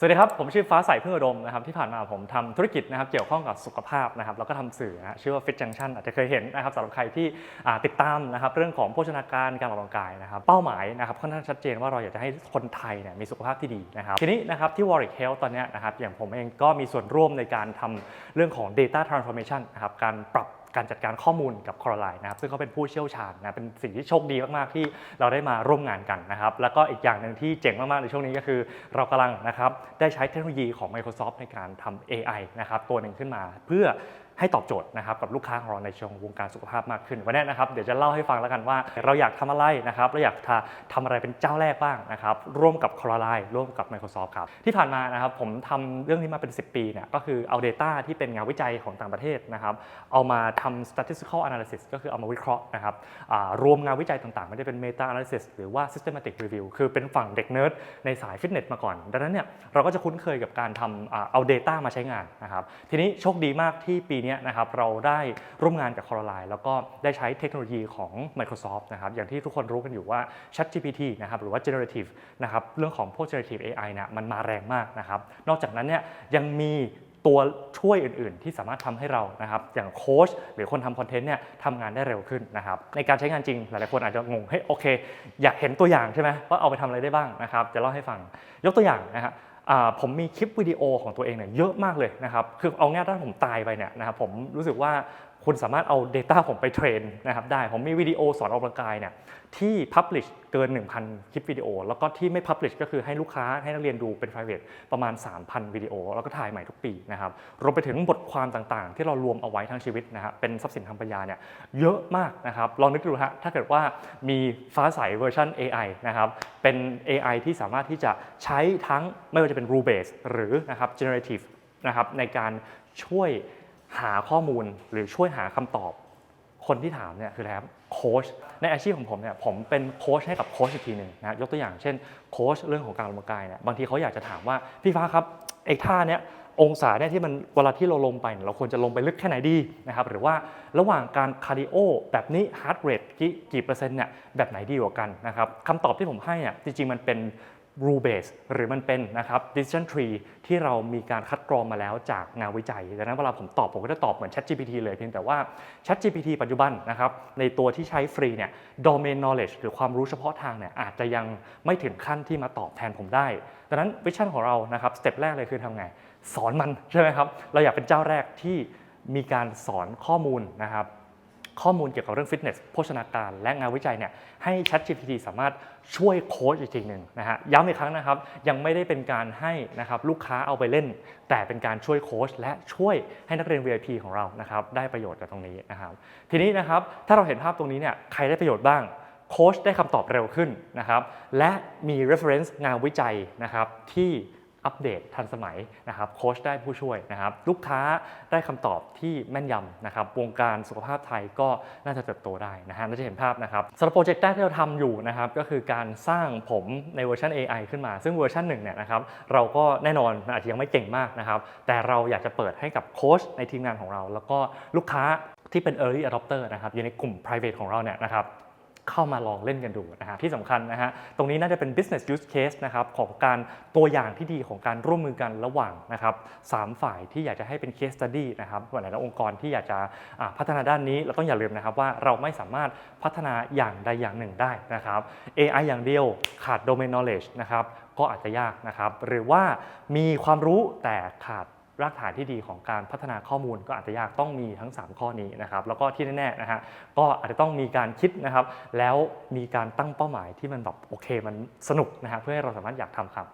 สวัสดีครับ ผมชื่อฟ้าใสพึ่งอุดมนะครับที่ผ่านมาผมทำธุรกิจนะครับเกี่ยวข้องกับสุขภาพนะครับแล้วก็ทำสื่อนะชื่อว่า Fit Junction อาจจะเคยเห็นนะครับสำหรับใครที่ติดตามนะครับเรื่องของโภชนาการการออกกำลังกายนะครับเป้าหมายนะครับค่อนข้างชัดเจนว่าเราอยากจะให้คนไทยเนี่ยมีสุขภาพที่ดีนะครับทีนี้นะครับที่ Warwick Health ตอนนี้นะครับอย่างผมเองก็มีส่วนร่วมในการทำเรื่องของ Data Transformation นะครับการปรับ การจัดการข้อมูลกับคอร์ไลน์นะครับซึ่งเขาเป็นผู้เชี่ยวชาญนะเป็นสิ่งที่โชคดีมาก ๆ ที่เราได้มาร่วมงานกันนะครับ แล้วก็อีกอย่างหนึ่งที่เจ๋งมาก ๆ ในช่วงนี้ก็คือ เรากำลังนะครับได้ใช้เทคโนโลยีของ Microsoft ในการทำ AI นะครับตัวหนึ่งขึ้นมาเพื่อ ให้ตอบโจทย์นะครับกับลูกค้าของเราในเชิงวงการสุขภาพมากขึ้นวันนี้นะครับเดี๋ยวจะเล่าให้ฟังแล้วกันว่า เราอยากทำอะไรนะครับเราอยากทำอะไรเป็นเจ้าแรกบ้างนะครับร่วมกับ Coraline ร่วมกับ Microsoft ครับที่ผ่านมานะครับผมทำเรื่องนี้มาเป็น 10 ปีเนี่ยก็คือเอา Data ที่เป็นงานวิจัยของต่างประเทศนะครับเอามาทำ statistical analysis ก็คือเอามาวิเคราะห์นะครับรวมงานวิจัยต่างๆ ไม่ได้เป็น meta analysis หรือว่า systematic review คือเป็นฝั่งเด็กเนิร์ดในสายฟิตเนสมาก่อน ดังนั้นเนี่ยเราก็จะคุ้นเคยกับการทำเอา Data มาใช้งานนะครับทีนี้โชคดีมากที่ปีนี้นะครับเราได้ร่วมงานกับ Coraline แล้วก็ได้ใช้เทคโนโลยีของ Microsoft นะครับอย่างที่ทุกคนรู้กันอยู่ว่า ChatGPT นะครับหรือว่า generative นะครับเรื่องของพวก generative AI เนี่ยมันมาแรงมากนะครับนอกจากนั้นเนี่ยยังมีตัวช่วยอื่น ๆ ที่สามารถทำให้เรานะครับอย่างโค้ชหรือคนทำคอนเทนต์เนี่ยทำงานได้เร็วขึ้นนะครับในการใช้งานจริงหลายๆคนอาจจะงงเฮ้ยโอเค อยากเห็นตัวอย่างใช่ไหมว่าเอาไปทำอะไรได้บ้างนะครับจะเล่าให้ฟังยกตัวอย่างนะฮะอ่า ผมมีคลิปวิดีโอของตัวเองเนี่ยเยอะมากเลยนะครับ คือเอาง่ายถ้าผมตายไปเนี่ยนะครับผมรู้สึกว่าคุณสามารถเอา Data ผมไปเทรนนะครับได้ ผมมีวิดีโอสอนออกกำลังกายเนี่ยที่ Publish เกิน 1,000 คลิปวิดีโอ แล้วก็ที่ไม่ Publish ก็คือให้ลูกค้าให้นักเรียนดูเป็น private ประมาณ 3,000 วิดีโอ แล้วก็ถ่ายใหม่ทุกปีนะครับรวมไปถึงบทความต่างๆ ที่เรารวมเอาไว้ทั้งชีวิตนะครับเป็นทรัพย์สินทางปัญญาเนี่ยเยอะมากนะครับลองนึกดูฮะถ้าเกิดว่ามีฟ้าใสเวอร์ชัน AI นะครับเป็น AI ที่สามารถที่จะใช้ทั้งไม่ว่าจะเป็น rule based หรือนะครับ generative นะครับในการช่วย หาข้อมูลหรือช่วยหาคำตอบ คนที่ถามเนี่ยคืออะไรครับโค้ชในอาชีพของผมเนี่ยผมเป็นโค้ชให้กับโค้ชอีกทีหนึ่งนะยกตัวอย่างเช่นโค้ชเรื่องของการออกกำลังกายเนี่ยบางทีเขาอยากจะถามว่าพี่ฟ้าครับไอ้ท่าเนี้ยองศาเนี่ยที่มันเวลาที่เราลงไปเนี่ยเราควรจะลงไปลึกแค่ไหนดีนะครับหรือว่าระหว่างการคาร์ดิโอแบบนี้ฮาร์ดเรทกี่กี่เปอร์เซ็นต์เนี่ยแบบไหนดีกว่ากันนะครับคำตอบที่ผมให้เนี่ยจริงๆมันเป็น rule base หรือมันเป็นนะครับ decision tree ที่เรามีการคัดกรองมาแล้วจากงานวิจัย ดังนั้นเวลาผมตอบผมก็จะตอบเหมือน ChatGPT เลยเพียงแต่ว่า ChatGPT ปัจจุบันนะครับในตัวที่ใช้ฟรีเนี่ย domain knowledge หรือความรู้เฉพาะทางเนี่ยอาจจะยังไม่ถึงขั้นที่มาตอบแทนผมได้ ดังนั้นวิชั่นของเรานะครับสเต็ปแรกเลยคือทำไง สอนมันใช่ไหมครับ เราอยากเป็นเจ้าแรกที่มีการสอนข้อมูลนะครับ ข้อมูลเกี่ยวกับเรื่องฟิตเนสโภชนาการ และงานวิจัยเนี่ยให้ ChatGPT สามารถช่วยโค้ชอีกทีหนึ่งนะฮะย้ำอีกครั้งนะครับ ยังไม่ได้เป็นการให้นะครับลูกค้าเอาไปเล่น แต่เป็นการช่วยโค้ชและช่วยให้นักเรียน VIP ของเรานะครับได้ประโยชน์จากตรงนี้นะครับทีนี้นะครับถ้าเราเห็นภาพตรงนี้เนี่ยใครได้ประโยชน์บ้างโค้ชได้คำตอบเร็วขึ้นนะครับและมี reference งานวิจัยนะครับที่ อัปเดตทันสมัยนะครับโค้ชได้ผู้ช่วยนะครับลูกค้าได้คำตอบที่แม่นยำนะครับวงการสุขภาพไทยก็น่าจะเติบโตได้นะฮะน่าจะเห็นภาพนะครับสำหรับโปรเจกต์แรกที่เราทำอยู่นะครับก็คือการสร้างผมในเวอร์ชัน AI ขึ้นมา ซึ่งเวอร์ชันหนึ่งเนี่ยนะครับเราก็แน่นอนอาจจะยังไม่เก่งมากนะครับแต่เราอยากจะเปิดให้กับโค้ชในทีมงานของเรา แล้วก็ลูกค้าที่เป็น early adopter นะครับอยู่ในกลุ่ม private ของเราเนี่ยนะครับ เข้ามาลองเล่นกันดูนะฮะที่สำคัญนะฮะตรงนี้น่าจะเป็น business use case นะครับของการตัวอย่างที่ดีของการร่วมมือกันระหว่างนะครับสามฝ่ายที่อยากจะให้เป็น case study นะครับหลายๆองค์กรที่อยากจะพัฒนาด้านนี้เราต้องอย่าลืมนะครับว่าเราไม่สามารถพัฒนาอย่างใดอย่างหนึ่งได้นะครับ AI อย่างเดียวขาด domain knowledge นะครับก็อาจจะยากนะครับหรือว่ามีความรู้แต่ขาด รากฐานที่ดีของการพัฒนาข้อมูลก็อาจจะยากต้องมีทั้ง 3 ข้อนี้นะครับแล้วก็ที่แน่ๆนะฮะก็อาจจะต้องมีการคิดนะครับ แล้วมีการตั้งเป้าหมายที่มันแบบโอเคมันสนุกนะฮะเพื่อให้เราสามารถอยากทำครับ